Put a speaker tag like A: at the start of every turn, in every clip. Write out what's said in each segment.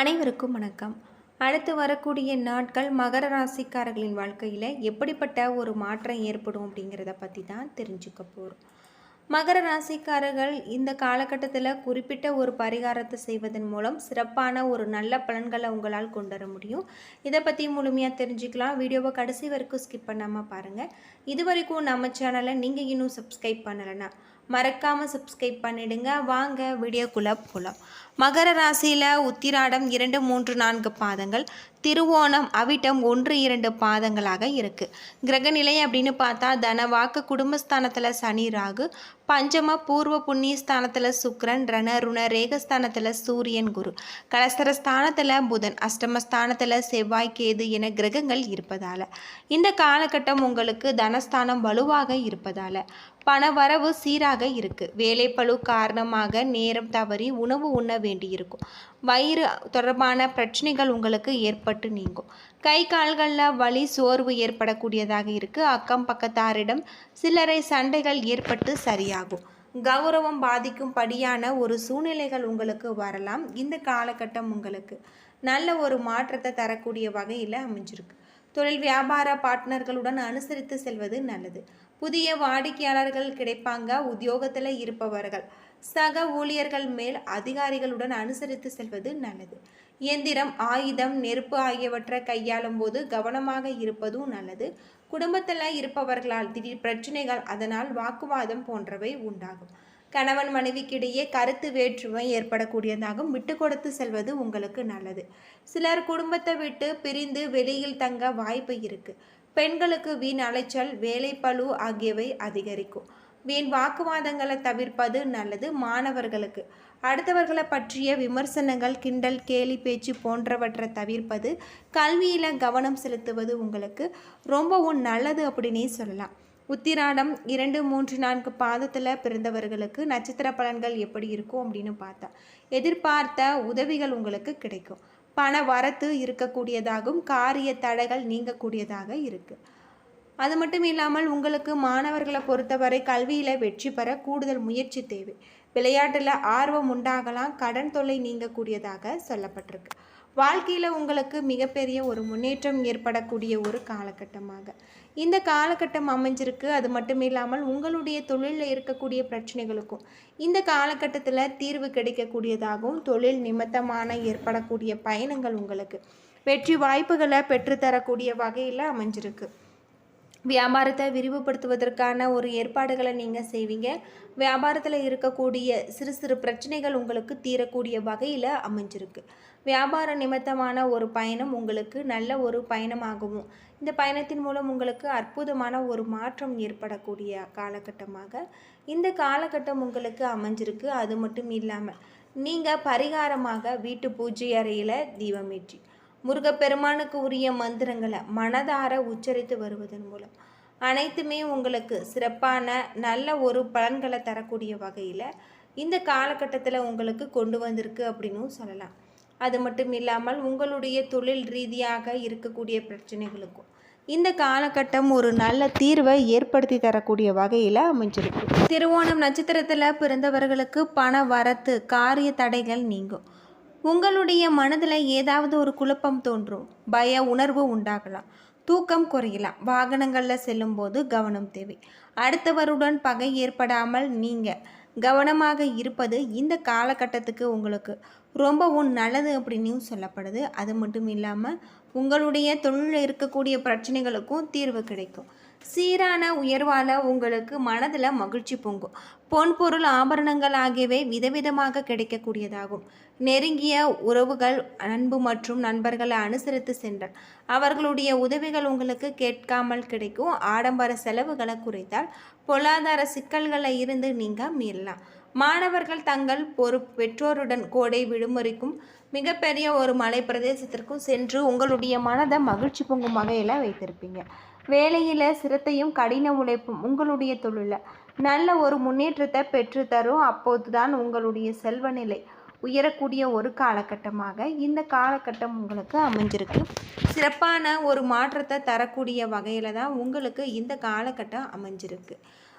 A: அனைவருக்கும் வணக்கம். அடுத்து வரக்கூடிய நாட்கள் மகர ராசிக்காரர்களின் வாழ்க்கையில் எப்படிப்பட்ட ஒரு மாற்றம் ஏற்படும் அப்படிங்கிறத பற்றி தான் தெரிஞ்சுக்க போகிறோம் மகர ராசிக்காரர்கள் இந்த காலகட்டத்தில் குறிப்பிட்ட ஒரு பரிகாரத்தை செய்வதன் மூலம் சிறப்பான ஒரு நல்ல பலன்களை உங்களால் கொண்டு வர முடியும். இதை பற்றி முழுமையாக தெரிஞ்சுக்கலாம். வீடியோவை கடைசி வரைக்கும் ஸ்கிப் பண்ணாமல் பாருங்கள் இது வரைக்கும் நம்ம சேனலை நீங்கள் இன்னும் சப்ஸ்கிரைப் பண்ணலைன்னா மறக்காமல் சப்ஸ்கிரைப் பண்ணிடுங்க. வாங்க வீடியோக்குள்ளே போகலாம் மகர ராசியில் உத்திராடம் இரண்டு மூன்று நான்கு பாதங்கள். திருவோணம் அவிட்டம் ஒன்று இரண்டு பாதங்களாக இருக்குது கிரகநிலை அப்படின்னு பார்த்தா தனவாக்கு குடும்பஸ்தானத்தில் சனி ராகு. பஞ்சம பூர்வ புண்ணிய ஸ்தானத்தில் சுக்ரன் ரண ருண ரேகஸ்தானத்தில் சூரியன் குரு. கலஸ்தர ஸ்தானத்தில் புதன் அஷ்டமஸ்தானத்தில் செவ்வாய் கேது என கிரகங்கள் இருப்பதால். இந்த காலகட்டம் உங்களுக்கு தனஸ்தானம் வலுவாக இருப்பதால். பண வரவு சீராக இருக்குது வேலைப்பளு காரணமாக நேரம் தவறி உணவு உண்ண வேண்டியிருக்கும். வயிறு தொடர்பான பிரச்சனைகள் உங்களுக்கு ஏற்பட்டு நீங்கும். கை கால்களில் வலி சோர்வு ஏற்படக்கூடியதாக இருக்குது அக்கம் பக்கத்தாரிடம் சிலரை சண்டைகள் ஏற்பட்டு சரியாகும். கௌரவம் பாதிக்கும்படியான ஒரு சூழ்நிலைகள் உங்களுக்கு வரலாம். இந்த காலகட்டம் உங்களுக்கு நல்ல ஒரு மாற்றத்தை தரக்கூடிய வகையில் அமைஞ்சிருக்கு. தொழில் வியாபார பார்ட்னர்களுடன் அனுசரித்து செல்வது நல்லது. புதிய வாடிக்கையாளர்கள் கிடைப்பாங்க உத்தியோகத்தில் இருப்பவர்கள். சக ஊழியர்கள் மேல் அதிகாரிகளுடன் அனுசரித்து செல்வது நல்லது. இயந்திரம் ஆயுதம் நெருப்பு ஆகியவற்றை கையாளும் போது கவனமாக இருப்பதும் நல்லது. குடும்பத்தில் இருப்பவர்களால் திடீர் பிரச்சனைகள் அதனால் வாக்குவாதம் போன்றவை உண்டாகும். கணவன் மனைவிக்கிடையே கருத்து வேற்றுமை ஏற்படக்கூடியதாகவும் விட்டு கொடுத்து செல்வது உங்களுக்கு நல்லது. சிலர் குடும்பத்தை விட்டு பிரிந்து வெளியில் தங்க வாய்ப்பு இருக்குது பெண்களுக்கு வீண் அலைச்சல் வேலைப்பளு ஆகியவை அதிகரிக்கும். வீண் வாக்குவாதங்களை தவிர்ப்பது நல்லது மாணவர்களுக்கு. அடுத்தவர்களை பற்றிய விமர்சனங்கள் கிண்டல் கேலி பேச்சு போன்றவற்றை தவிர்ப்பது கல்வியில் கவனம் செலுத்துவது உங்களுக்கு ரொம்பவும் நல்லது அப்படின்னே சொல்லலாம். உத்திராடம் இரண்டு மூன்று நான்கு பாதத்தில் பிறந்தவர்களுக்கு நட்சத்திர பலன்கள் எப்படி இருக்கும் அப்படின்னு பார்த்தா எதிர்பார்த்த உதவிகள் உங்களுக்கு கிடைக்கும். பண வரத்து இருக்கக்கூடியதாகவும் காரிய தடைகள் நீங்கக்கூடியதாக இருக்குது அது மட்டும் இல்லாமல் உங்களுக்கு மாணவர்களை பொறுத்தவரை கல்வியில் வெற்றி பெற கூடுதல் முயற்சி தேவை. விளையாட்டில் ஆர்வம் உண்டாகலாம். கடன் தொல்லை நீங்கக்கூடியதாக சொல்லப்பட்டிருக்கு. வாழ்க்கையில் உங்களுக்கு மிகப்பெரிய ஒரு முன்னேற்றம் ஏற்படக்கூடிய ஒரு காலகட்டமாக. இந்த காலகட்டம் அமைஞ்சிருக்கு. அது மட்டும் இல்லாமல் உங்களுடைய தொழிலில் இருக்கக்கூடிய பிரச்சனைகளுக்கும் இந்த காலகட்டத்தில் தீர்வு கிடைக்கக்கூடியதாகவும் தொழில் நிமித்தமான ஏற்படக்கூடிய பயணங்கள் உங்களுக்கு வெற்றி வாய்ப்புகளை பெற்றுத்தரக்கூடிய வகையில் அமைஞ்சிருக்கு. வியாபாரத்தை விரிவுபடுத்துவதற்கான ஒரு ஏற்பாடுகளை நீங்கள் செய்வீங்க. வியாபாரத்தில் இருக்கக்கூடிய சிறு சிறு பிரச்சனைகள் உங்களுக்கு தீரக்கூடிய வகையில் அமைஞ்சிருக்கு. வியாபார நிமித்தமான ஒரு பயணம் உங்களுக்கு நல்ல ஒரு பயணமாகவும் இந்த பயணத்தின் மூலம் உங்களுக்கு அற்புதமான ஒரு மாற்றம் ஏற்படக்கூடிய காலகட்டமாக இந்த காலகட்டம் உங்களுக்கு அமைஞ்சிருக்கு. அது மட்டும் இல்லாமல் நீங்கள் பரிகாரமாக வீட்டு பூஜை அறையில் தீபமேற்றி முருகப்பெருமானுக்கு உரிய மந்திரங்களை மனதார உச்சரித்து வருவதன் மூலம் அனைத்துமே உங்களுக்கு சிறப்பான நல்ல ஒரு பலன்களை தரக்கூடிய வகையில் இந்த காலகட்டத்தில் உங்களுக்கு கொண்டு வந்திருக்கு அப்படின்னும் சொல்லலாம். அது மட்டும் இல்லாமல் உங்களுடைய தொழில் ரீதியாக இருக்கக்கூடிய பிரச்சனைகளுக்கும் இந்த காலகட்டம் ஒரு நல்ல தீர்வை ஏற்படுத்தி தரக்கூடிய வகையில் அமைஞ்சிருக்கு. திருவோணம் நட்சத்திரத்தில் பிறந்தவர்களுக்கு பண வரத்து காரிய தடைகள் நீங்கும். உங்களுடைய மனதில் ஏதாவது ஒரு குழப்பம் தோன்றும். பய உணர்வு உண்டாகலாம். தூக்கம் குறையலாம். வாகனங்களில் செல்லும்போது கவனம் தேவை. அடுத்தவருடன் பகை ஏற்படாமல் நீங்கள் கவனமாக இருப்பது இந்த காலகட்டத்துக்கு உங்களுக்கு ரொம்பவும் நல்லது அப்படின்னு சொல்லப்படுது. அது மட்டும் இல்லாமல் உங்களுடைய தொழிலில் இருக்கக்கூடிய பிரச்சனைகளுக்கும் தீர்வு கிடைக்கும். சீரான உயர்வால் உங்களுக்கு மனதில் மகிழ்ச்சி பொங்கும். பொன் பொருள் ஆபரணங்கள் ஆகியவை விதவிதமாக கிடைக்கக்கூடியதாகும். நெருங்கிய உறவுகள் அன்பு மற்றும் நண்பர்களை அனுசரித்து சென்றால். அவர்களுடைய உதவிகள் உங்களுக்கு கேட்காமல் கிடைக்கும். ஆடம்பர செலவுகளை குறைத்தால் பொருளாதார சிக்கல்களை இருந்து நீங்கள் மீறலாம். மாணவர்கள் தங்கள் பொறு பெற்றோருடன் கோடை விடுமுறைக்கும் மிகப்பெரிய ஒரு மலை பிரதேசத்திற்கும் சென்று உங்களுடைய மனதை மகிழ்ச்சி பொங்கும் வகையில் வைத்திருப்பீங்க. வேலையில் சிரத்தையும் கடின உழைப்பும் உங்களுடைய தொழிலில் நல்ல ஒரு முன்னேற்றத்தை பெற்றுத்தரும் அப்போது தான் உங்களுடைய செல்வ நிலை உயரக்கூடிய ஒரு காலகட்டமாக இந்த காலகட்டம் உங்களுக்கு அமைஞ்சிருக்கு. சிறப்பான ஒரு மாற்றத்தை தரக்கூடிய வகையில் தான் உங்களுக்கு இந்த காலகட்டம் அமைஞ்சிருக்கு.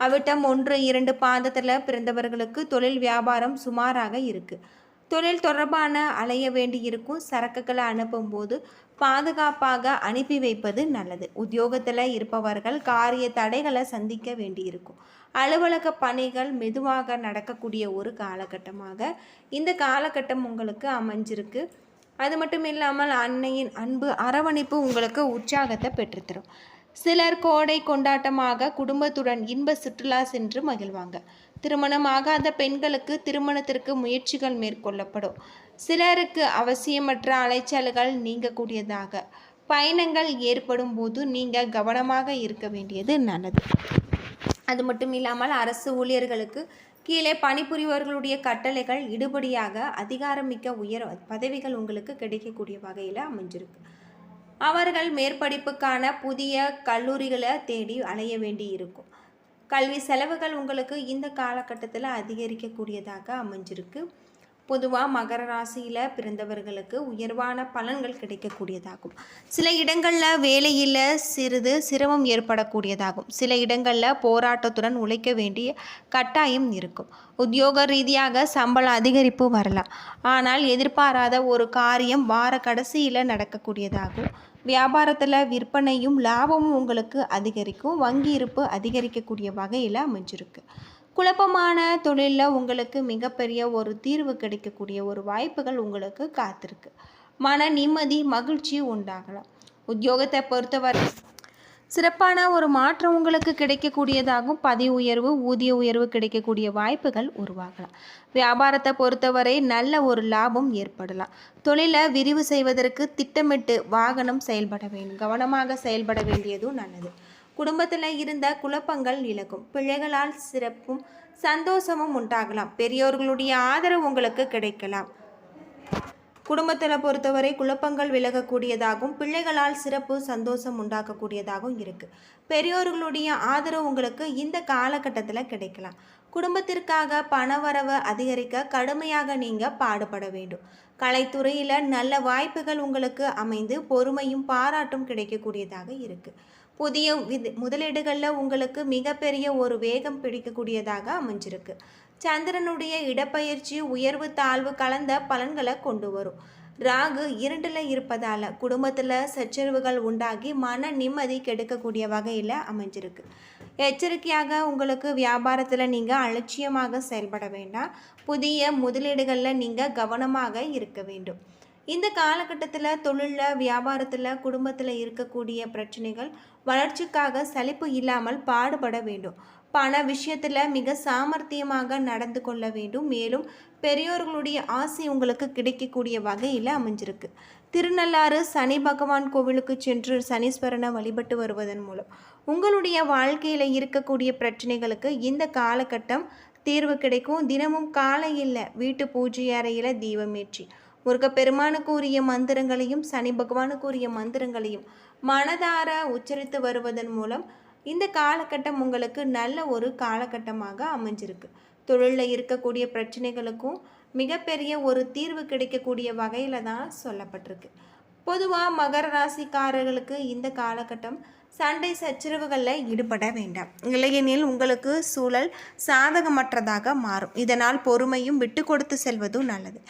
A: அவிட்டம் ஒன்று இரண்டு பாதத்தில் பிறந்தவர்களுக்கு தொழில் வியாபாரம் சுமாராக இருக்குது தொழில் தொடர்பான அலைய வேண்டி இருக்கும் சரக்குகளை அனுப்பும்போது பாதுகாப்பாக அனுப்பி வைப்பது நல்லது. உத்தியோகத்தில் இருப்பவர்கள் காரிய தடைகளை சந்திக்க வேண்டியிருக்கும். அலுவலக பணிகள் மெதுவாக நடக்கக்கூடிய ஒரு காலகட்டமாக இந்த காலகட்டம் உங்களுக்கு அமைஞ்சிருக்கு. அது மட்டும் இல்லாமல் அன்னையின் அன்பு அரவணைப்பு உங்களுக்கு உற்சாகத்தை பெற்றுத்தரும். சிலர் கோடை கொண்டாட்டமாக குடும்பத்துடன் இன்ப சுற்றுலா சென்று மகிழ்வாங்க. திருமணமாகாத பெண்களுக்கு திருமணத்திற்கு முயற்சிகள் மேற்கொள்ளப்படும். சிலருக்கு அவசியமற்ற அலைச்சல்கள் நீங்கக்கூடியதாக. பயணங்கள் ஏற்படும் போது நீங்கள் கவனமாக இருக்க வேண்டியது நல்லது. அது மட்டும் இல்லாமல் அரசு ஊழியர்களுக்கு கீழே பணிபுரிபவர்களுடைய கட்டளைகள் இடுபடியாக அதிகாரமிக்க உயர் பதவிகள் உங்களுக்கு கிடைக்கக்கூடிய வகையில் அமைஞ்சிருக்கு. அவர்கள் மேற்படிப்புக்கான புதிய கல்லூரிகளை தேடி அலைய வேண்டி இருக்கும் கல்வி செலவுகள் உங்களுக்கு இந்த காலகட்டத்தில் அதிகரிக்கக்கூடியதாக அமைஞ்சிருக்கு. பொதுவாக மகர ராசியில் பிறந்தவர்களுக்கு உயர்வான பலன்கள் கிடைக்கக்கூடியதாகும். சில இடங்களில் வேலையில் சிறிது சிரமம் ஏற்படக்கூடியதாகும். சில இடங்களில் போராட்டத்துடன் உழைக்க வேண்டிய கட்டாயம் இருக்கும். உத்தியோக ரீதியாக சம்பள அதிகரிப்பு வரலாம். ஆனால் எதிர்பாராத ஒரு காரியம் வார கடைசியில் நடக்கக்கூடியதாகும். வியாபாரத்தில் விற்பனையும் லாபமும் உங்களுக்கு அதிகரிக்கும். வங்கி இருப்பு அதிகரிக்கக்கூடிய வகையில் அமைஞ்சிருக்கு. குழப்பமான தொழிலில் உங்களுக்கு மிகப்பெரிய ஒரு தீர்வு கிடைக்கக்கூடிய ஒரு வாய்ப்புகள் உங்களுக்கு காத்திருக்கு. மன நிம்மதி மகிழ்ச்சி உண்டாகலாம். உத்தியோகத்தை பொறுத்தவரை சிறப்பான ஒரு மாற்றம் உங்களுக்கு கிடைக்கக்கூடியதாகவும் பதவி உயர்வு ஊதிய உயர்வு கிடைக்கக்கூடிய வாய்ப்புகள் உருவாகலாம். வியாபாரத்தை பொறுத்தவரை நல்ல ஒரு லாபம் ஏற்படலாம். தொழிலை விரிவு செய்வதற்கு திட்டமிட்டு வாகனம் செயல்பட வேண்டும். கவனமாக செயல்பட வேண்டியதும் நல்லது. குடும்பத்தில் இருந்த குழப்பங்கள் விலகும் பிள்ளைகளால் சிறப்பும் சந்தோஷமும் உண்டாகலாம். பெரியோர்களுடைய ஆதரவு உங்களுக்கு கிடைக்கலாம். குடும்பத்தில் பொறுத்தவரை குழப்பங்கள் விலகக்கூடியதாகவும் பிள்ளைகளால் சிறப்பு சந்தோஷம் உண்டாக்கக்கூடியதாகவும் இருக்குது பெரியோர்களுடைய ஆதரவு உங்களுக்கு இந்த காலகட்டத்தில் கிடைக்கலாம். குடும்பத்திற்காக பணவரவு அதிகரிக்க கடுமையாக நீங்கள் பாடுபட வேண்டும். கலைத்துறையில் நல்ல வாய்ப்புகள் உங்களுக்கு அமைந்து பொறுமையும் பாராட்டும் கிடைக்கக்கூடியதாக இருக்குது புதிய வித் முதலீடுகளில் உங்களுக்கு மிகப்பெரிய ஒரு வேகம் பிடிக்கக்கூடியதாக அமைஞ்சிருக்கு. சந்திரனுடைய இடப்பெயர்ச்சி உயர்வு தாழ்வு கலந்த பலன்களை கொண்டு வரும். ராகு இரண்டில் இருப்பதால் குடும்பத்தில் சச்சரவுகள் உண்டாகி மன நிம்மதி கெடுக்கக்கூடிய வகையில் அமைஞ்சிருக்கு. எச்சரிக்கையாக உங்களுக்கு வியாபாரத்தில் நீங்கள் அலட்சியமாக செயல்பட வேண்டாம். புதிய முதலீடுகளில் நீங்கள் கவனமாக இருக்க வேண்டும். இந்த காலகட்டத்தில் தொழிலில் வியாபாரத்தில் குடும்பத்தில் இருக்கக்கூடிய பிரச்சனைகள் வளர்ச்சிக்காக சலிப்பு இல்லாமல் பாடுபட வேண்டும். பண விஷயத்தில் மிக சாமர்த்தியமாக நடந்து கொள்ள வேண்டும். மேலும் பெரியோர்களுடைய ஆசை உங்களுக்கு கிடைக்கக்கூடிய வகையில் அமைஞ்சிருக்கு. திருநள்ளாறு சனி பகவான் கோவிலுக்கு சென்று சனீஸ்வரனை வழிபட்டு வருவதன் மூலம் உங்களுடைய வாழ்க்கையில் இருக்கக்கூடிய பிரச்சனைகளுக்கு இந்த காலகட்டம் தீர்வு கிடைக்கும். தினமும் காலையில் வீட்டு பூஜை அறையில் தீபமேற்றி முருகப்பெருமானுக்கு உரிய மந்திரங்களையும் சனி பகவானுக்கு உரிய மந்திரங்களையும் மனதார உச்சரித்து வருவதன் மூலம் இந்த காலகட்டம் உங்களுக்கு நல்ல ஒரு காலகட்டமாக அமைஞ்சிருக்கு. தொழிலில் இருக்கக்கூடிய பிரச்சனைகளுக்கும் மிகப்பெரிய ஒரு தீர்வு கிடைக்கக்கூடிய வகையில் தான் சொல்லப்பட்டிருக்கு. பொதுவாக மகர ராசிக்காரர்களுக்கு இந்த காலகட்டம் சண்டை சச்சரவுகளில் ஈடுபட வேண்டாம். இல்லையெனில் உங்களுக்கு சூழல் சாதகமற்றதாக மாறும். இதனால் பொறுமையும் விட்டு கொடுத்து செல்வதும் நல்லது.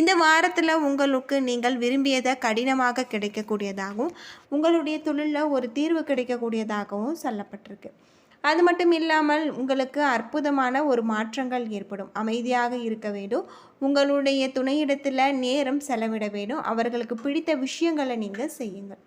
A: இந்த வாரத்தில் உங்களுக்கு நீங்கள் விரும்பியதை கடினமாக கிடைக்கக்கூடியதாகவும் உங்களுடைய தொழிலில் ஒரு தீர்வு கிடைக்கக்கூடியதாகவும் சொல்லப்பட்டிருக்கு. அது மட்டும் இல்லாமல் உங்களுக்கு அற்புதமான ஒரு மாற்றங்கள் ஏற்படும். அமைதியாக இருக்க வேண்டும். உங்களுடைய துணையிடத்தில் நேரம் செலவிட வேண்டும். அவர்களுக்கு பிடித்த விஷயங்களை நீங்கள் செய்யுங்கள்.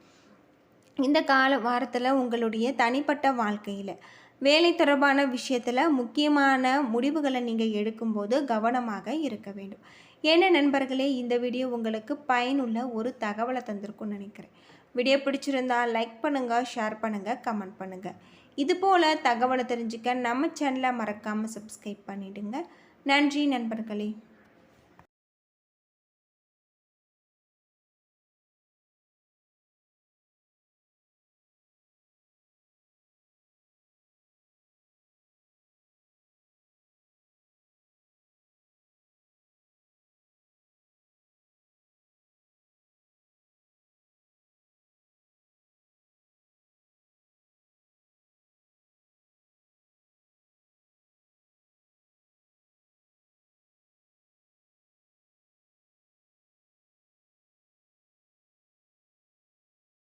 A: இந்த கால வாரத்தில் உங்களுடைய தனிப்பட்ட வாழ்க்கையில் வேலை தொடர்பான விஷயத்தில் முக்கியமான முடிவுகளை நீங்கள் எடுக்கும்போது கவனமாக இருக்க வேண்டும். என்ன நண்பர்களே இந்த வீடியோ உங்களுக்கு பயனுள்ள ஒரு தகவலை தந்திருக்கும்னு நினைக்கிறேன். வீடியோ பிடிச்சிருந்தால் லைக் பண்ணுங்கள் ஷேர் பண்ணுங்கள் கமெண்ட் பண்ணுங்கள் இது போல் தகவலை தெரிஞ்சுக்க நம்ம சேனலை மறக்காமல் சப்ஸ்கிரைப் பண்ணிவிடுங்க நன்றி நண்பர்களே.